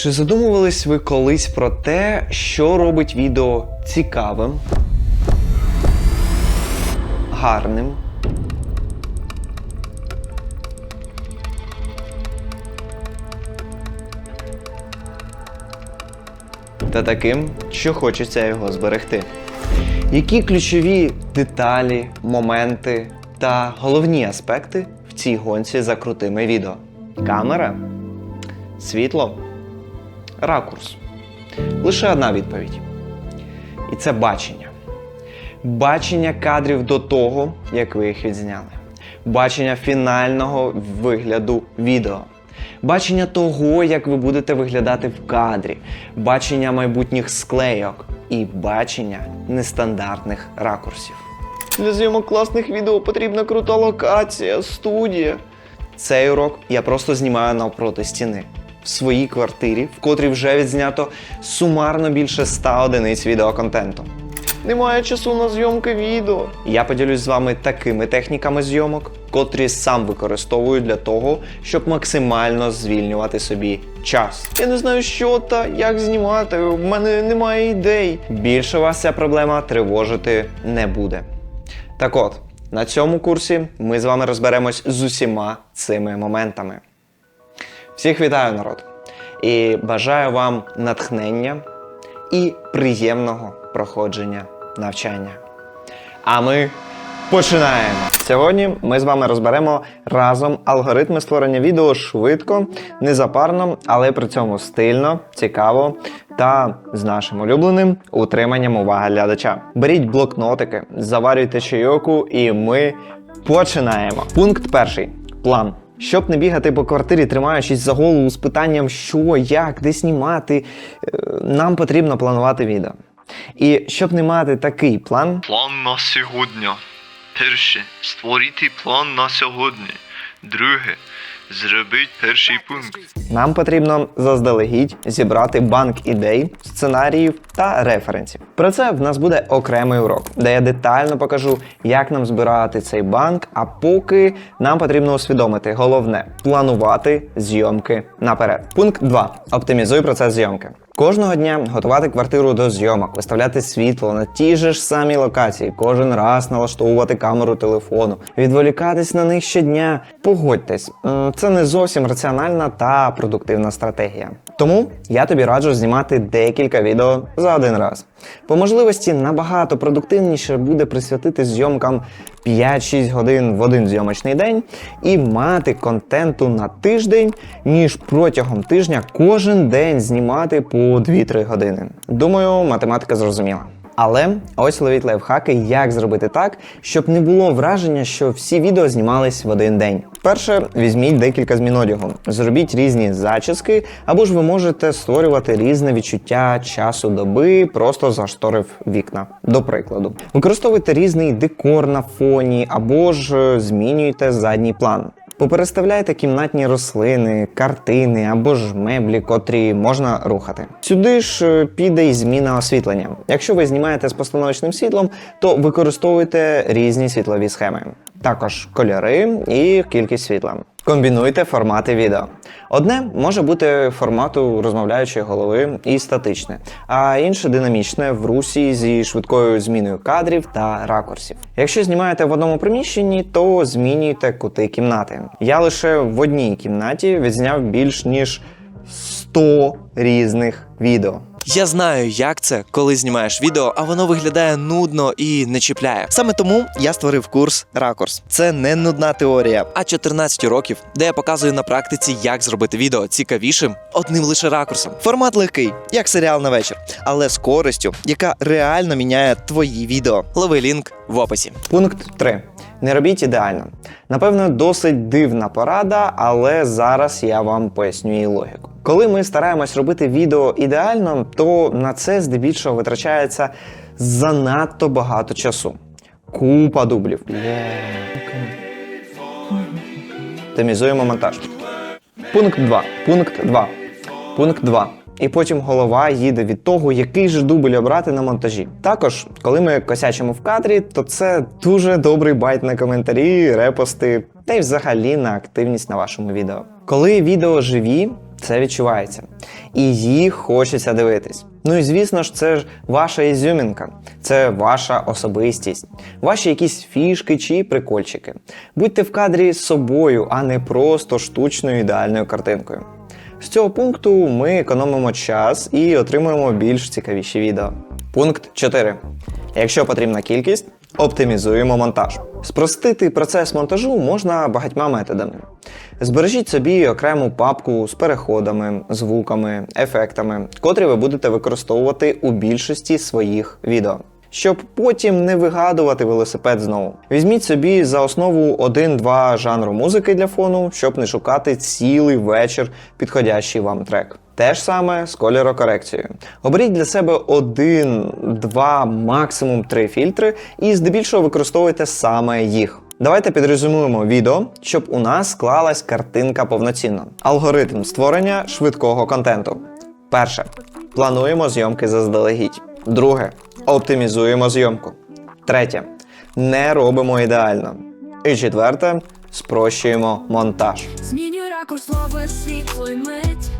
Чи задумувались ви колись про те, що робить відео цікавим, гарним? Та таким, що хочеться його зберегти. Які ключові деталі, моменти та головні аспекти в цій гонці за крутими відео? Камера, світло, ракурс. Лише одна відповідь. І це бачення. Бачення кадрів до того, як ви їх відзняли. Бачення фінального вигляду відео. Бачення того, як ви будете виглядати в кадрі, бачення майбутніх склейок і бачення нестандартних ракурсів. Для зйомок класних відео потрібна крута локація, студія. Цей урок я просто знімаю навпроти стіни в своїй квартирі, в котрій вже відзнято сумарно більше 100 одиниць відеоконтенту. Немає часу на зйомки відео. Я поділюсь з вами такими техніками зйомок, котрі сам використовую для того, щоб максимально звільнювати собі час. Я не знаю, що та як знімати. В мене немає ідей. Більше вас ця проблема тривожити не буде. Так от, на цьому курсі ми з вами розберемось з усіма цими моментами. Всіх вітаю, народ! І бажаю вам натхнення і приємного проходження навчання. А ми починаємо! Сьогодні ми з вами розберемо разом алгоритми створення відео швидко, незапарно, але при цьому стильно, цікаво та з нашим улюбленим утриманням уваги глядача. Беріть блокнотики, заварюйте чайоку, і ми починаємо. Пункт перший план. Щоб не бігати по квартирі, тримаючись за голову з питанням, що, як, де знімати, е, нам потрібно планувати відео. І щоб не мати такий план, План на сьогодні. Перше. Створити план на сьогодні. Друге. Зробити перший пункт. нам потрібно заздалегідь зібрати банк ідей, сценаріїв та референсів. Про це в нас буде окремий урок, де я детально покажу, як нам збирати цей банк. А поки нам потрібно усвідомити головне планувати зйомки наперед. Пункт 2. Оптимізуй процес зйомки. Кожного дня готувати квартиру до зйомок, виставляти світло на ті же ж самі локації, кожен раз налаштовувати камеру телефону, відволікатись на них щодня. Погодьтесь, це не зовсім раціональна та продуктивна стратегія. Тому я тобі раджу знімати декілька відео за один раз. По можливості набагато продуктивніше буде присвятити зйомкам 5-6 годин в один зйомочний день і мати контенту на тиждень, ніж протягом тижня кожен день знімати по 2-3 години. Думаю, математика зрозуміла. Але ось ловіть лайфхаки, як зробити так, щоб не було враження, що всі відео знімались в один день. Перше, візьміть декілька змін одягу, зробіть різні зачіски, або ж ви можете створювати різне відчуття часу доби, просто зашторив вікна. До прикладу, використовуйте різний декор на фоні, або ж е, змінюйте задній план. Попереставляйте кімнатні рослини, картини або ж меблі, котрі можна рухати. Сюди ж е, піде й зміна освітлення. Якщо ви знімаєте з постановочним світлом, то використовуйте різні світлові схеми. Також кольори і кількість світла. Комбінуйте формати відео. Одне може бути формату розмовляючої голови і статичне, а інше динамічне в русі зі швидкою зміною кадрів та ракурсів. Якщо знімаєте в одному приміщенні, то змінюйте кути кімнати. Я лише в одній кімнаті відзняв більш ніж 100 різних відео. Я знаю, як це, коли знімаєш відео, а воно виглядає нудно і не чіпляє. Саме тому я створив курс Ракурс. Це не нудна теорія, а 14 років, де я показую на практиці, як зробити відео цікавішим одним лише ракурсом. Формат легкий, як серіал на вечір, але з користю, яка реально міняє твої відео. Лови лінк в описі. Пункт 3. Не робіть ідеально. Напевно, досить дивна порада, але зараз я вам поясню її логіку. Коли ми стараємось робити відео ідеально, то на це здебільшого витрачається занадто багато часу. Купа дублів. Оптимізуємо монтаж. Пункт 2. Пункт 2. Пункт 2. І потім голова їде від того, який же дубль обрати на монтажі. Також, коли ми косячимо в кадрі, то це дуже добрий байт на коментарі, репости та й взагалі на активність на вашому відео. Коли відео живі, це відчувається. і їх хочеться дивитись. Ну і звісно ж, це ж ваша ізюмінка, це ваша особистість, ваші якісь фішки чи прикольчики. Будьте в кадрі з собою, а не просто штучною ідеальною картинкою. З цього пункту ми економимо час і отримуємо більш цікавіші відео. Пункт 4. Якщо потрібна кількість, оптимізуємо монтаж. Спростити процес монтажу можна багатьма методами. Збережіть собі окрему папку з переходами, звуками, ефектами, котрі ви будете використовувати у більшості своїх відео. Щоб потім не вигадувати велосипед знову. Візьміть собі за основу один-два жанру музики для фону, щоб не шукати цілий вечір підходящий вам трек. Те ж саме з кольорокорекцією. Оберіть для себе один, два, максимум три фільтри і здебільшого використовуйте саме їх. Давайте підрезюмуємо відео, щоб у нас склалась картинка повноцінно. Алгоритм створення швидкого контенту. Перше. Плануємо зйомки заздалегідь. Друге. Оптимізуємо зйомку. Третє. Не робимо ідеально. І четверте. Спрощуємо монтаж. Змінюй ракурс, лови світло й мить